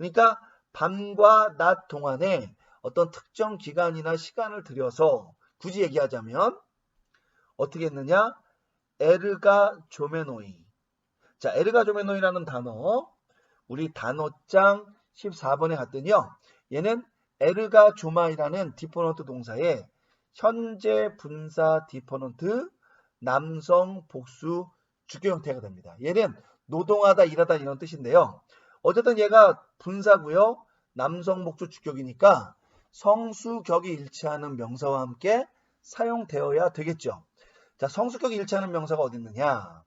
그러니까 밤과 낮 동안에 어떤 특정 기간이나 시간을 들여서 굳이 얘기하자면 어떻게 했느냐? 에르가 조메노이. 자, 에르가 조메노이라는 단어 우리 단어장 14번에 갔더니요. 얘는 에르가 조마이라는 디포넌트 동사의 현재 분사 디포넌트 남성 복수 주격 형태가 됩니다. 얘는 노동하다 일하다 이런 뜻인데요. 어쨌든 얘가 분사고요. 남성 복수 주격이니까 성수격이 일치하는 명사와 함께 사용되어야 되겠죠. 자, 성수격이 일치하는 명사가 어디 있느냐?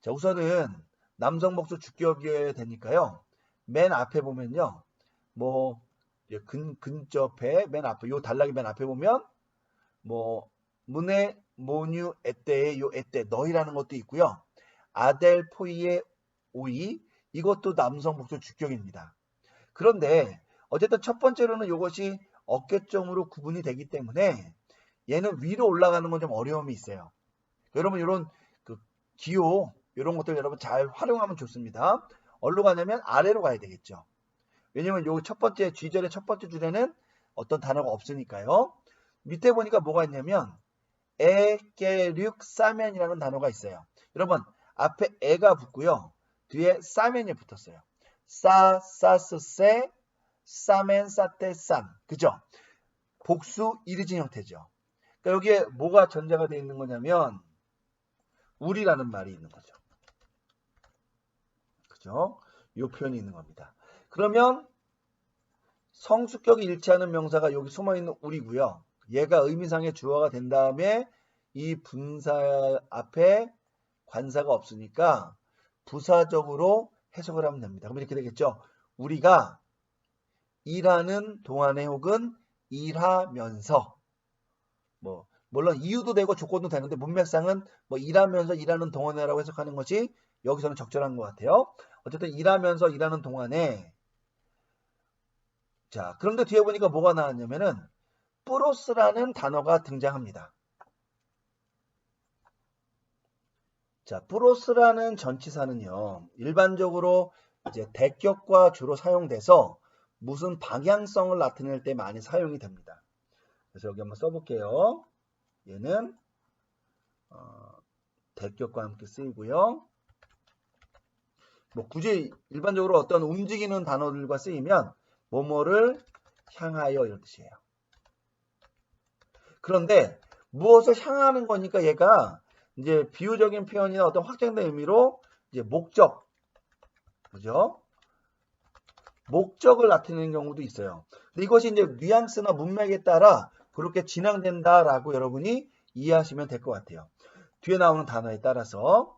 자, 우선은 남성 복수 주격이어야 되니까요. 맨 앞에 보면요. 뭐 근, 근접해 맨 앞에 요 단락이 맨 앞에 보면 뭐 문의 모뉴 에떼의 요 에떼 너희라는 것도 있고요. 아델 포이의 오이 이것도 남성 복수 주격입니다. 그런데 어쨌든 첫 번째로는 이것이 어깨점으로 구분이 되기 때문에 얘는 위로 올라가는 건 좀 어려움이 있어요. 여러분 이런 그 기호 이런 것들 여러분 잘 활용하면 좋습니다. 어디로 가냐면 아래로 가야 되겠죠. 왜냐면 요 첫 번째 G절의 첫 번째 줄에는 어떤 단어가 없으니까요. 밑에 보니까 뭐가 있냐면 에게륙 사면이라는 단어가 있어요. 여러분 앞에 에가 붙고요. 뒤에 사면이 붙었어요. 사, 사스세, 사멘, 사테, 산. 그죠? 복수 이르진 형태죠. 그러니까 여기에 뭐가 전제가 되어 있는 거냐면 우리라는 말이 있는 거죠. 그죠? 이 표현이 있는 겁니다. 그러면 성수격이 일치하는 명사가 여기 숨어있는 우리고요. 얘가 의미상의 주어가 된 다음에 이 분사 앞에 관사가 없으니까 부사적으로 해석을 하면 됩니다. 그럼 이렇게 되겠죠. 우리가 일하는 동안에 혹은 일하면서 뭐 물론 이유도 되고 조건도 되는데 문맥상은 뭐 일하면서 일하는 동안에라고 해석하는 것이 여기서는 적절한 것 같아요. 어쨌든 일하면서 일하는 동안에 자 그런데 뒤에 보니까 뭐가 나왔냐면은 프로스라는 단어가 등장합니다. 자, 프로스라는 전치사는요. 일반적으로 이제 대격과 주로 사용돼서 무슨 방향성을 나타낼 때 많이 사용이 됩니다. 그래서 여기 한번 써볼게요. 얘는 어, 대격과 함께 쓰이고요. 뭐 굳이 일반적으로 어떤 움직이는 단어들과 쓰이면 뭐뭐를 향하여 이런 뜻이에요. 그런데 무엇을 향하는 거니까 얘가 이제 비유적인 표현이나 어떤 확장된 의미로 이제 목적, 그죠? 목적을 나타내는 경우도 있어요. 근데 이것이 이제 뉘앙스나 문맥에 따라 그렇게 진행된다라고 여러분이 이해하시면 될 것 같아요. 뒤에 나오는 단어에 따라서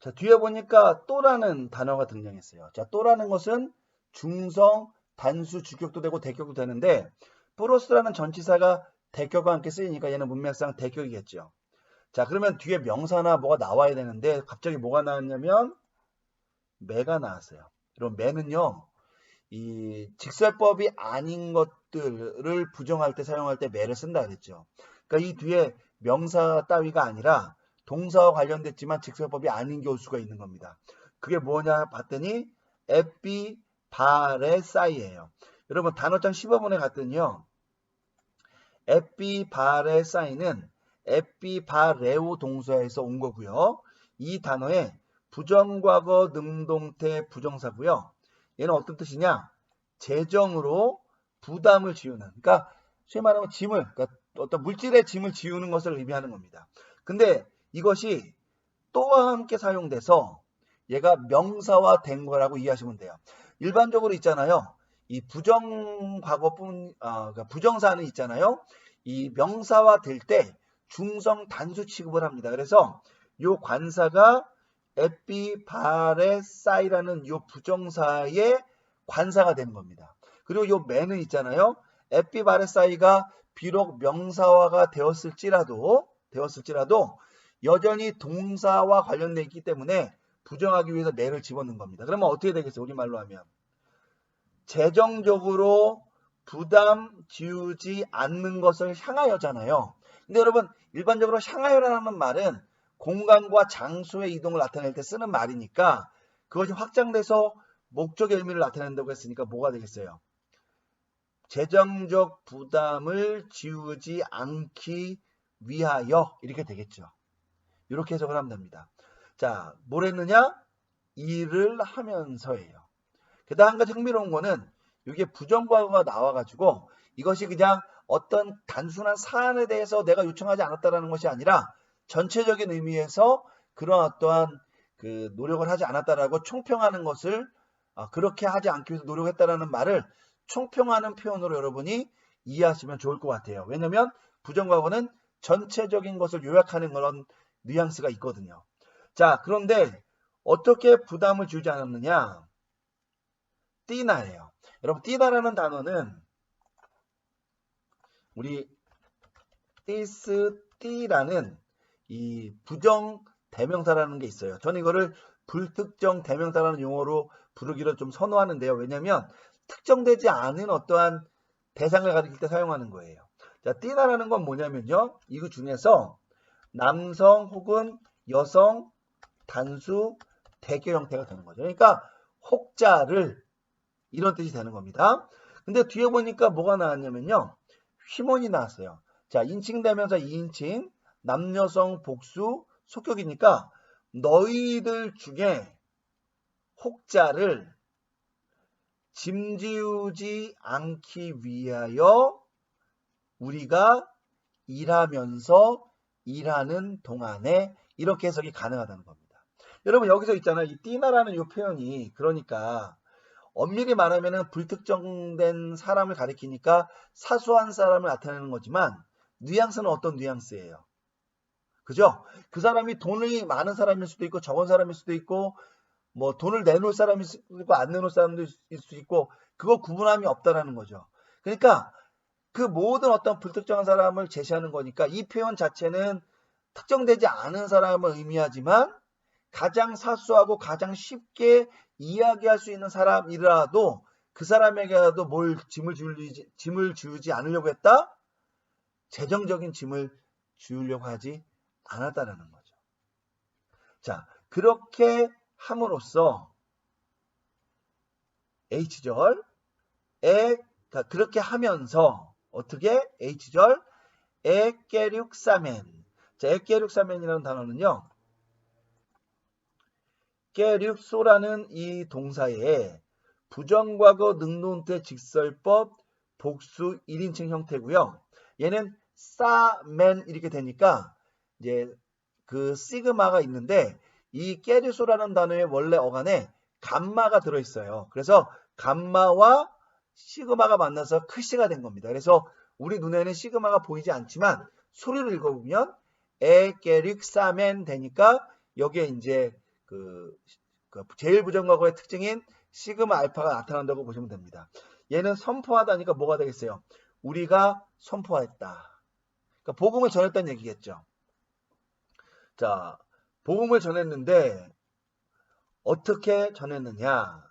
자 뒤에 보니까 또라는 단어가 등장했어요. 자 또라는 것은 중성, 단수, 주격도 되고 대격도 되는데 프로스라는 전치사가 대격과 함께 쓰이니까 얘는 문맥상 대격이겠죠. 자 그러면 뒤에 명사나 뭐가 나와야 되는데 갑자기 뭐가 나왔냐면 매가 나왔어요. 그럼 매는요. 이 직설법이 아닌 것들을 부정할 때 사용할 때 매를 쓴다 그랬죠. 그러니까 이 뒤에 명사 따위가 아니라 동사와 관련됐지만 직설법이 아닌 교수가 있는 겁니다. 그게 뭐냐 봤더니 에피 바레 사이예요. 여러분 단어장 15번에 갔더니요. 에피바레 사인은 에피바레오 동사에서 온 거고요. 이 단어의 부정과거 능동태 부정사고요. 얘는 어떤 뜻이냐? 재정으로 부담을 지우는. 그러니까 소위 말하면 짐을, 그러니까 어떤 물질의 짐을 지우는 것을 의미하는 겁니다. 근데 이것이 또와 함께 사용돼서 얘가 명사화 된 거라고 이해하시면 돼요. 일반적으로 있잖아요. 이 부정 과거뿐 아, 그러니까 부정사는 있잖아요. 이 명사화 될 때 중성 단수 취급을 합니다. 그래서 요 관사가 에피바레사이라는 요 부정사의 관사가 되는 겁니다. 그리고 요 매는 있잖아요. 에피바레사이가 비록 명사화가 되었을지라도 되었을지라도 여전히 동사와 관련되어 있기 때문에 부정하기 위해서 매를 집어넣는 겁니다. 그러면 어떻게 되겠어요? 우리말로 하면 재정적으로 부담 지우지 않는 것을 향하여잖아요. 근데 여러분 일반적으로 향하여라는 말은 공간과 장소의 이동을 나타낼 때 쓰는 말이니까 그것이 확장돼서 목적의 의미를 나타낸다고 했으니까 뭐가 되겠어요? 재정적 부담을 지우지 않기 위하여 이렇게 되겠죠. 이렇게 해석을 하면 됩니다. 자, 뭘 했느냐? 일을 하면서예요. 그 다음 한 가지 흥미로운 거는 이게 부정과거가 나와가지고 이것이 그냥 어떤 단순한 사안에 대해서 내가 요청하지 않았다라는 것이 아니라 전체적인 의미에서 그런 어떠한 그 노력을 하지 않았다라고 총평하는 것을 아, 그렇게 하지 않기 위해서 노력했다라는 말을 총평하는 표현으로 여러분이 이해하시면 좋을 것 같아요. 왜냐하면 부정과거는 전체적인 것을 요약하는 그런 뉘앙스가 있거든요. 자, 그런데 어떻게 부담을 주지 않았느냐? 띠나예요. 여러분, 띠나라는 단어는 우리 띠스 띠라는 이 부정 대명사라는 게 있어요. 저는 이거를 불특정 대명사라는 용어로 부르기를 좀 선호하는데요. 왜냐하면 특정되지 않은 어떠한 대상을 가리킬 때 사용하는 거예요. 자, 띠나라는 건 뭐냐면요. 이거 중에서 남성 혹은 여성 단수 대표 형태가 되는 거죠. 그러니까 혹자를 이런 뜻이 되는 겁니다. 근데 뒤에 보니까 뭐가 나왔냐면요. 휘몬이 나왔어요. 자, 인칭 대명사 2인칭, 남여성 복수, 속격이니까 너희들 중에 혹자를 짐지우지 않기 위하여 우리가 일하면서 일하는 동안에 이렇게 해석이 가능하다는 겁니다. 여러분 여기서 있잖아요. 이 띠나라는 이 표현이 그러니까 엄밀히 말하면 불특정된 사람을 가리키니까 사소한 사람을 나타내는 거지만 뉘앙스는 어떤 뉘앙스예요? 그죠? 그 사람이 돈이 많은 사람일 수도 있고 적은 사람일 수도 있고 뭐 돈을 내놓을 사람일 수도 있고 안 내놓을 사람도 있을 수 있고 그거 구분함이 없다라는 거죠. 그러니까 그 모든 어떤 불특정한 사람을 제시하는 거니까 이 표현 자체는 특정되지 않은 사람을 의미하지만 가장 사소하고 가장 쉽게 이야기할 수 있는 사람이라도 그 사람에게라도 뭘 짐을 주지, 짐을 주지 않으려고 했다? 재정적인 짐을 주려고 하지 않았다라는 거죠. 자, 그렇게 함으로써 H절에 그러니까 그렇게 하면서 어떻게 H절 에케륙사멘 자, 에케륙사멘이라는 단어는요. 깨륙소라는 이 동사의 부정과거 능동태 직설법 복수 1인칭 형태고요. 얘는 싸맨 이렇게 되니까 이제 그 시그마가 있는데 이 깨르소라는 단어의 원래 어간에 감마가 들어있어요. 그래서 감마와 시그마가 만나서 크시가 된 겁니다. 그래서 우리 눈에는 시그마가 보이지 않지만 소리를 읽어보면 에게릭사멘 되니까 여기에 이제 그, 그 제일 부정과거의 특징인 시그마 알파가 나타난다고 보시면 됩니다. 얘는 선포하다니까 뭐가 되겠어요? 우리가 선포했다. 그러니까 복음을 전했다는 얘기겠죠. 자, 복음을 전했는데 어떻게 전했느냐?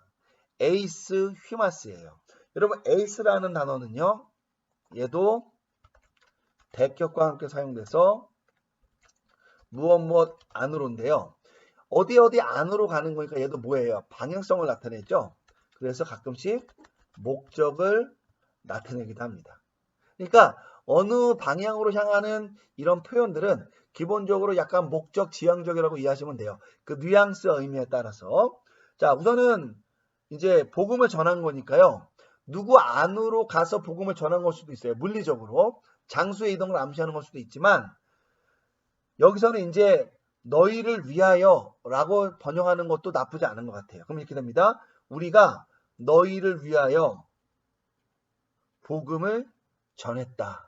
에이스 휘마스예요. 여러분 에이스라는 단어는요. 얘도 대격과 함께 사용돼서 무엇 무엇 안으로인데요. 어디 어디 안으로 가는 거니까 얘도 뭐예요? 방향성을 나타내죠. 그래서 가끔씩 목적을 나타내기도 합니다. 그러니까 어느 방향으로 향하는 이런 표현들은 기본적으로 약간 목적 지향적이라고 이해하시면 돼요. 그 뉘앙스 의미에 따라서. 자, 우선은 이제 복음을 전한 거니까요. 누구 안으로 가서 복음을 전한 걸 수도 있어요. 물리적으로. 장수의 이동을 암시하는 걸 수도 있지만 여기서는 이제 너희를 위하여 라고 번역하는 것도 나쁘지 않은 것 같아요. 그럼 이렇게 됩니다. 우리가 너희를 위하여 복음을 전했다.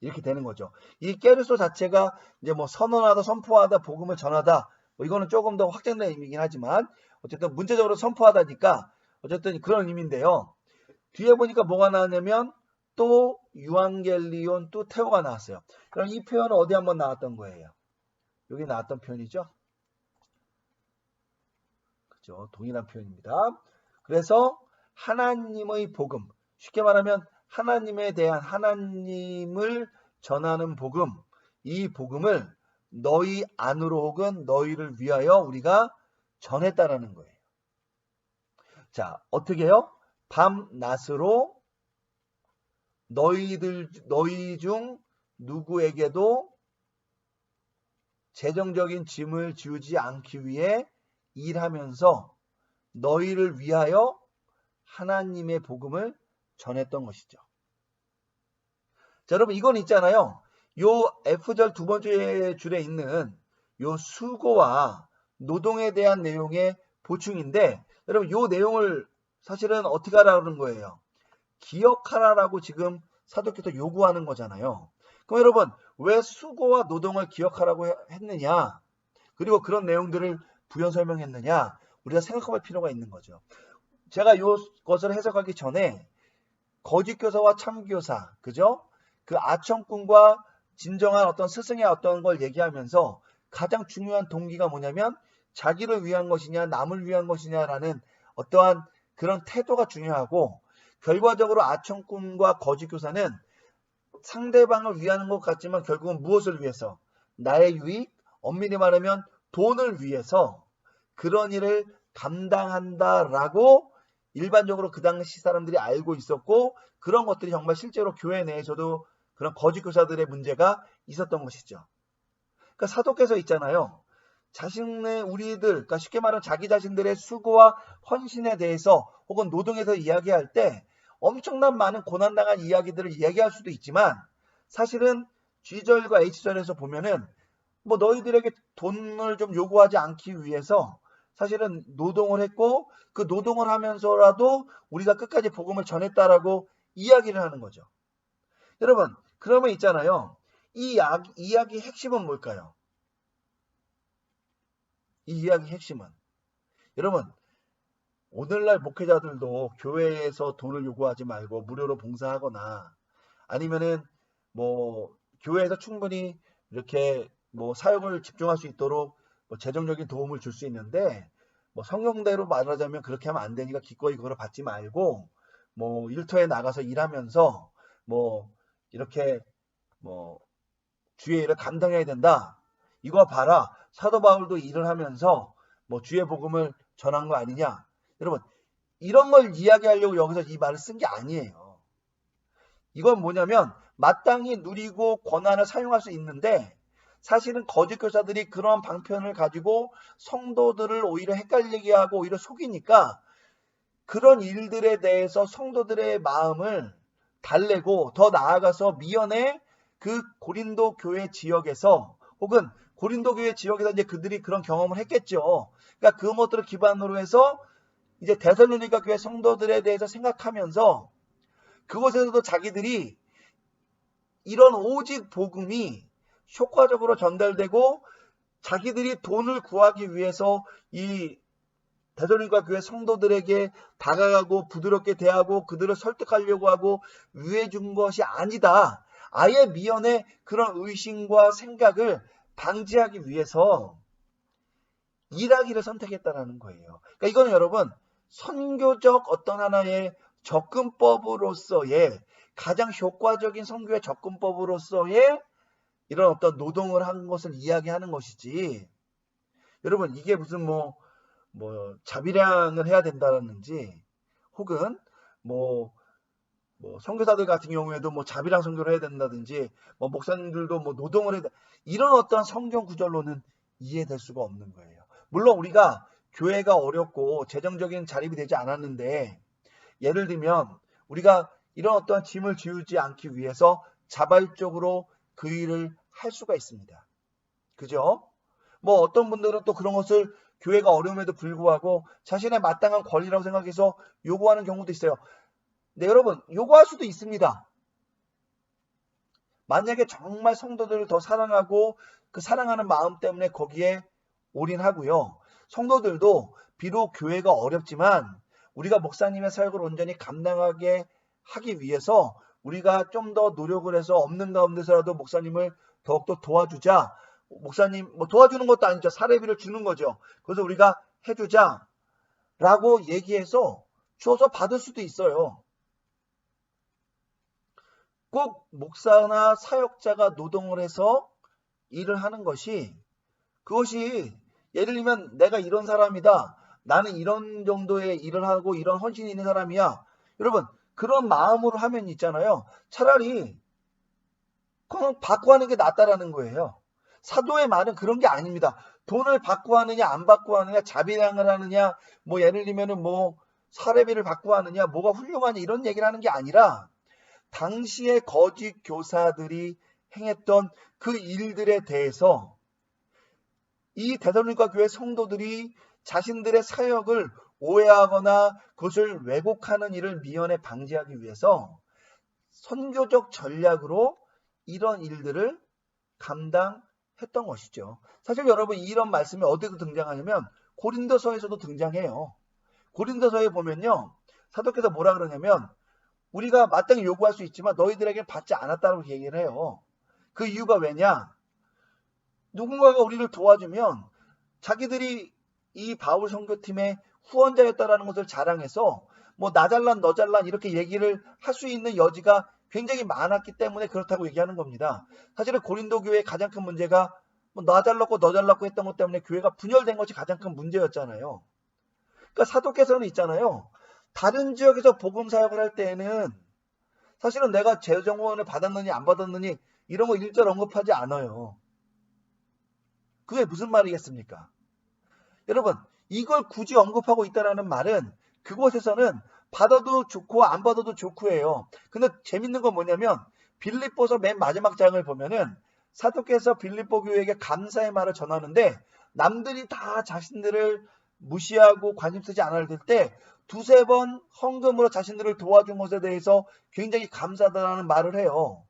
이렇게 되는 거죠. 이 깨르소 자체가 이제 뭐 선언하다, 선포하다, 복음을 전하다. 뭐 이거는 조금 더 확장된 의미이긴 하지만 어쨌든 문제적으로 선포하다니까 어쨌든 그런 의미인데요. 뒤에 보니까 뭐가 나왔냐면 또 유앙겔리온 또 테오가 나왔어요. 그럼 이 표현은 어디 한번 나왔던 거예요? 여기 나왔던 표현이죠. 그죠? 동일한 표현입니다. 그래서 하나님의 복음, 쉽게 말하면 하나님에 대한 하나님을 전하는 복음, 이 복음을 너희 안으로 혹은 너희를 위하여 우리가 전했다라는 거예요. 자, 어떻게 해요? 밤 낮으로 너희들 너희 중 누구에게도 재정적인 짐을 지우지 않기 위해 일하면서 너희를 위하여 하나님의 복음을 전했던 것이죠. 자, 여러분 이건 있잖아요. 요 F절 두 번째 줄에 있는 요 수고와 노동에 대한 내용의 보충인데 여러분 요 내용을 사실은 어떻게 하라는 거예요? 기억하라라고 지금 사도께서 요구하는 거잖아요. 그럼 여러분 왜 수고와 노동을 기억하라고 했느냐? 그리고 그런 내용들을 부연 설명했느냐? 우리가 생각할 필요가 있는 거죠. 제가 이것을 해석하기 전에 거짓 교사와 참 교사, 그죠? 그 아청꾼과 진정한 어떤 스승의 어떤 걸 얘기하면서 가장 중요한 동기가 뭐냐면 자기를 위한 것이냐, 남을 위한 것이냐라는 어떠한 그런 태도가 중요하고 결과적으로 아청꾼과 거짓 교사는 상대방을 위하는 것 같지만 결국은 무엇을 위해서? 나의 유익, 엄밀히 말하면 돈을 위해서 그런 일을 감당한다라고 일반적으로 그 당시 사람들이 알고 있었고 그런 것들이 정말 실제로 교회 내에서도 그런 거짓 교사들의 문제가 있었던 것이죠. 그러니까 사도께서 있잖아요. 자신의 우리들, 그러니까 쉽게 말하면 자기 자신들의 수고와 헌신에 대해서 혹은 노동에서 이야기할 때 엄청난 많은 고난당한 이야기들을 이야기할 수도 있지만 사실은 G절과 H절에서 보면은 뭐 너희들에게 돈을 좀 요구하지 않기 위해서 사실은 노동을 했고 그 노동을 하면서라도 우리가 끝까지 복음을 전했다라고 이야기를 하는 거죠. 여러분, 그러면 있잖아요. 이 이야기 핵심은 뭘까요? 이 이야기 핵심은 여러분 오늘날 목회자들도 교회에서 돈을 요구하지 말고 무료로 봉사하거나 아니면은 뭐 교회에서 충분히 이렇게 뭐 사역을 집중할 수 있도록 뭐 재정적인 도움을 줄 수 있는데 뭐 성경대로 말하자면 그렇게 하면 안 되니까 기꺼이 그걸 받지 말고 뭐 일터에 나가서 일하면서 뭐 이렇게 뭐 주의 일을 감당해야 된다. 이거 봐라. 사도 바울도 일을 하면서 뭐 주의 복음을 전한 거 아니냐. 여러분 이런 걸 이야기하려고 여기서 이 말을 쓴 게 아니에요. 이건 뭐냐면 마땅히 누리고 권한을 사용할 수 있는데 사실은 거짓 교사들이 그런 방편을 가지고 성도들을 오히려 헷갈리게 하고 오히려 속이니까 그런 일들에 대해서 성도들의 마음을 달래고 더 나아가서 미연에 그 고린도 교회 지역에서 혹은 고린도 교회 지역에서 이제 그들이 그런 경험을 했겠죠. 그러니까 그것들을 기반으로 해서 이제 대선로니까 교회 성도들에 대해서 생각하면서 그곳에서도 자기들이 이런 오직 복음이 효과적으로 전달되고 자기들이 돈을 구하기 위해서 이 대전인과 교회 성도들에게 다가가고 부드럽게 대하고 그들을 설득하려고 하고 위해 준 것이 아니다. 아예 미연의 그런 의심과 생각을 방지하기 위해서 일하기를 선택했다라는 거예요. 그러니까 이거는 여러분 선교적 어떤 하나의 접근법으로서의 가장 효과적인 선교의 접근법으로서의 이런 어떤 노동을 한 것을 이야기하는 것이지. 여러분 이게 무슨 뭐, 뭐 자비량을 해야 된다는지 혹은 뭐, 뭐 선교사들 같은 경우에도 뭐 자비랑 선교를 해야 된다든지 뭐 목사님들도 뭐 노동을 해야. 이런 어떤 성경 구절로는 이해될 수가 없는 거예요. 물론 우리가 교회가 어렵고 재정적인 자립이 되지 않았는데 예를 들면 우리가 이런 어떤 짐을 지우지 않기 위해서 자발적으로 그 일을 할 수가 있습니다. 그죠? 뭐 어떤 분들은 또 그런 것을 교회가 어려움에도 불구하고 자신의 마땅한 권리라고 생각해서 요구하는 경우도 있어요. 네, 여러분, 요구할 수도 있습니다. 만약에 정말 성도들을 더 사랑하고 그 사랑하는 마음 때문에 거기에 올인하고요. 성도들도 비록 교회가 어렵지만 우리가 목사님의 사역을 온전히 감당하게 하기 위해서 우리가 좀 더 노력을 해서 없는 가운데서라도 목사님을 더욱더 도와주자. 목사님 뭐 도와주는 것도 아니죠. 사례비를 주는 거죠. 그래서 우리가 해주자. 라고 얘기해서 줘서 받을 수도 있어요. 꼭 목사나 사역자가 노동을 해서 일을 하는 것이 그것이 예를 들면 내가 이런 사람이다. 나는 이런 정도의 일을 하고 이런 헌신이 있는 사람이야. 여러분 그런 마음으로 하면 있잖아요. 차라리 그건 받고 하는 게 낫다라는 거예요. 사도의 말은 그런 게 아닙니다. 돈을 받고 하느냐 안 받고 하느냐 자비량을 하느냐 뭐 예를 들면은 뭐 사례비를 받고 하느냐 뭐가 훌륭하냐 이런 얘기를 하는 게 아니라 당시의 거짓 교사들이 행했던 그 일들에 대해서 이 대선일과 교회 성도들이 자신들의 사역을 오해하거나 그것을 왜곡하는 일을 미연에 방지하기 위해서 선교적 전략으로 이런 일들을 감당했던 것이죠. 사실 여러분 이런 말씀이 어디서 등장하냐면 고린도서에서도 등장해요. 고린도서에 보면요. 사도께서 뭐라 그러냐면 우리가 마땅히 요구할 수 있지만 너희들에게 받지 않았다고 얘기를 해요. 그 이유가 왜냐? 누군가가 우리를 도와주면 자기들이 이 바울 선교팀의 후원자였다라는 것을 자랑해서 뭐 나 잘난 너 잘난 이렇게 얘기를 할 수 있는 여지가 굉장히 많았기 때문에 그렇다고 얘기하는 겁니다. 사실은 고린도 교회의 가장 큰 문제가 뭐 나 잘났고 너 잘났고 했던 것 때문에 교회가 분열된 것이 가장 큰 문제였잖아요. 그러니까 사도께서는 있잖아요. 다른 지역에서 복음 사역을 할 때에는 사실은 내가 재정 후원을 받았느니 안 받았느니 이런 거 일절 언급하지 않아요. 그게 무슨 말이겠습니까? 여러분, 이걸 굳이 언급하고 있다라는 말은 그곳에서는 받아도 좋고 안 받아도 좋고예요. 근데 재밌는 건 뭐냐면 빌립보서 맨 마지막 장을 보면은 사도께서 빌립보 교회에게 감사의 말을 전하는데 남들이 다 자신들을 무시하고 관심 쓰지 않을 때 두세 번 헌금으로 자신들을 도와준 것에 대해서 굉장히 감사하다는 말을 해요.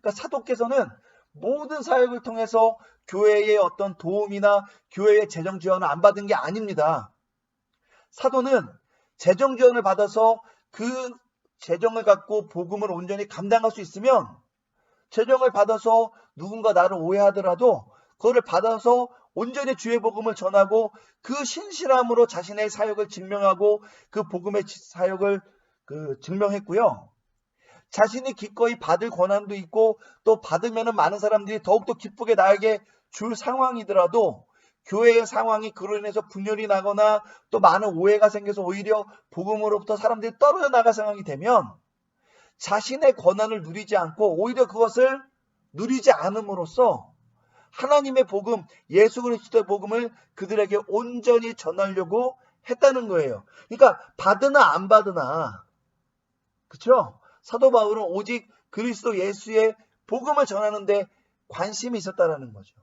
그러니까 사도께서는 모든 사역을 통해서 교회의 어떤 도움이나 교회의 재정 지원을 안 받은 게 아닙니다. 사도는 재정 지원을 받아서 그 재정을 갖고 복음을 온전히 감당할 수 있으면 재정을 받아서 누군가 나를 오해하더라도 그거를 받아서 온전히 주의 복음을 전하고 그 신실함으로 자신의 사역을 증명하고 그 복음의 사역을 그 증명했고요. 자신이 기꺼이 받을 권한도 있고 또 받으면 많은 사람들이 더욱더 기쁘게 나에게 줄 상황이더라도 교회의 상황이 그로 인해서 분열이 나거나 또 많은 오해가 생겨서 오히려 복음으로부터 사람들이 떨어져 나갈 상황이 되면 자신의 권한을 누리지 않고 오히려 그것을 누리지 않음으로써 하나님의 복음, 예수 그리스도의 복음을 그들에게 온전히 전하려고 했다는 거예요. 그러니까 받으나 안 받으나 그렇죠? 사도 바울은 오직 그리스도 예수의 복음을 전하는데 관심이 있었다라는 거죠.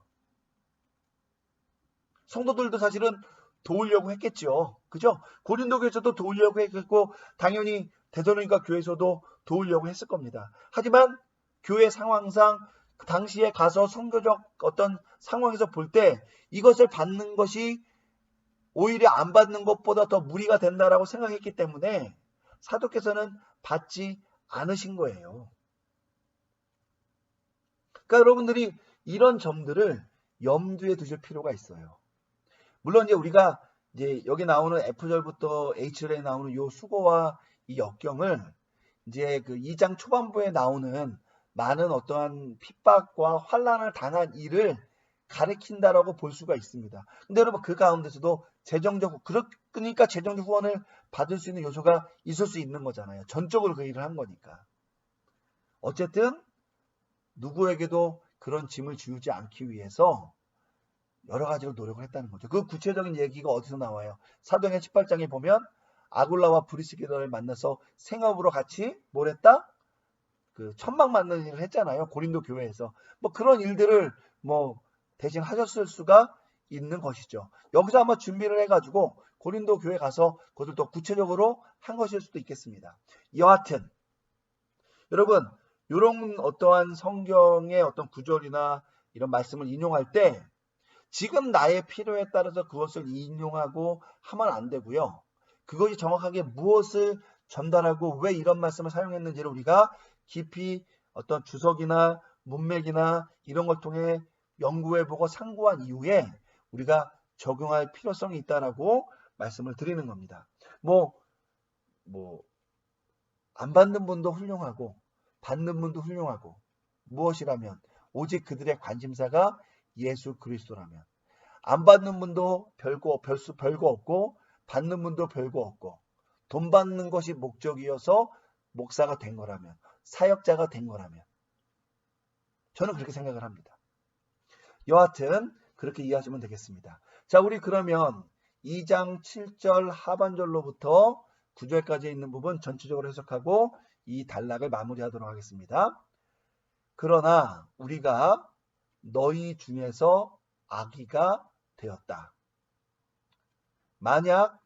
성도들도 사실은 도우려고 했겠죠. 그죠? 고린도 교회에서도 도우려고 했고 당연히 대전론과 교회에서도 도우려고 했을 겁니다. 하지만 교회 상황상 그 당시에 가서 선교적 어떤 상황에서 볼 때 이것을 받는 것이 오히려 안 받는 것보다 더 무리가 된다라고 생각했기 때문에 사도께서는 받지 않으신 거예요. 그러니까 여러분들이 이런 점들을 염두에 두실 필요가 있어요. 물론 이제 우리가 이제 여기 나오는 F절부터 H절에 나오는 요 수고와 이 역경을 이제 그 2장 초반부에 나오는 많은 어떠한 핍박과 환란을 당한 일을 가리킨다라고 볼 수가 있습니다. 근데 여러분 그 가운데서도 재정적 그러니까 재정적 후원을 받을 수 있는 요소가 있을 수 있는 거잖아요. 전적으로 그 일을 한 거니까. 어쨌든 누구에게도 그런 짐을 지우지 않기 위해서 여러 가지로 노력을 했다는 거죠. 그 구체적인 얘기가 어디서 나와요? 사도행 18장에 보면 아굴라와 브리스기더를 만나서 생업으로 같이 뭘 했다? 그 천막 맞는 일을 했잖아요. 고린도 교회에서. 뭐 그런 일들을 뭐 대신 하셨을 수가 있는 것이죠. 여기서 아마 준비를 해가지고 고린도 교회 가서 그것을 더 구체적으로 한 것일 수도 있겠습니다. 여하튼 여러분 이런 어떠한 성경의 어떤 구절이나 이런 말씀을 인용할 때 지금 나의 필요에 따라서 그것을 인용하고 하면 안 되고요. 그것이 정확하게 무엇을 전달하고 왜 이런 말씀을 사용했는지를 우리가 깊이 어떤 주석이나 문맥이나 이런 걸 통해 연구해보고 상고한 이후에 우리가 적용할 필요성이 있다라고 말씀을 드리는 겁니다. 뭐, 뭐, 안 받는 분도 훌륭하고, 받는 분도 훌륭하고, 무엇이라면, 오직 그들의 관심사가 예수 그리스도라면, 안 받는 분도 별거 별수 별거 없고 받는 분도 별거 없고 돈 받는 것이 목적이어서 목사가 된 거라면 사역자가 된 거라면 저는 그렇게 생각을 합니다. 여하튼 그렇게 이해하시면 되겠습니다. 자, 우리 그러면 2장 7절 하반절로부터 9절까지 있는 부분 전체적으로 해석하고 이 단락을 마무리하도록 하겠습니다. 그러나 우리가 너희 중에서 아기가 되었다. 만약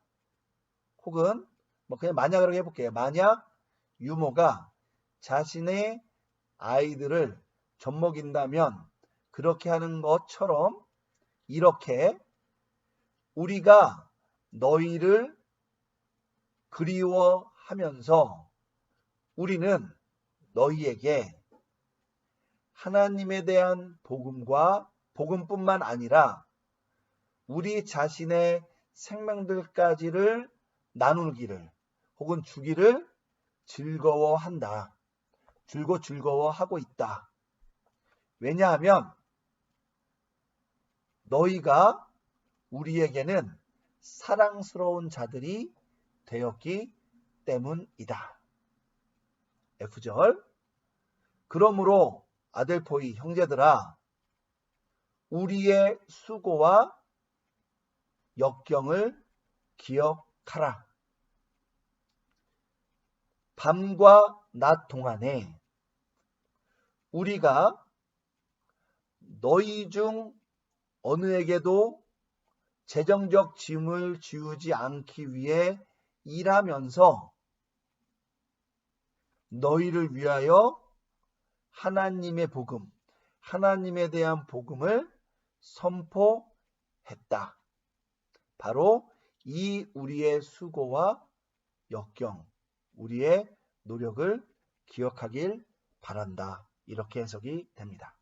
혹은 뭐 그냥 만약으로 해볼게요. 만약 유모가 자신의 아이들을 젖먹인다면 그렇게 하는 것처럼 이렇게 우리가 너희를 그리워하면서 우리는 너희에게 하나님에 대한 복음과 복음뿐만 아니라 우리 자신의 생명들까지를 나누기를 혹은 주기를 즐거워한다. 즐거 즐거워하고 있다. 왜냐하면 너희가 우리에게는 사랑스러운 자들이 되었기 때문이다. F절. 그러므로 아델포이 형제들아, 우리의 수고와 역경을 기억하라. 밤과 낮 동안에 우리가 너희 중 어느에게도 재정적 짐을 지우지 않기 위해 일하면서 너희를 위하여 하나님의 복음, 하나님에 대한 복음을 선포했다. 바로 이 우리의 수고와 역경, 우리의 노력을 기억하길 바란다. 이렇게 해석이 됩니다.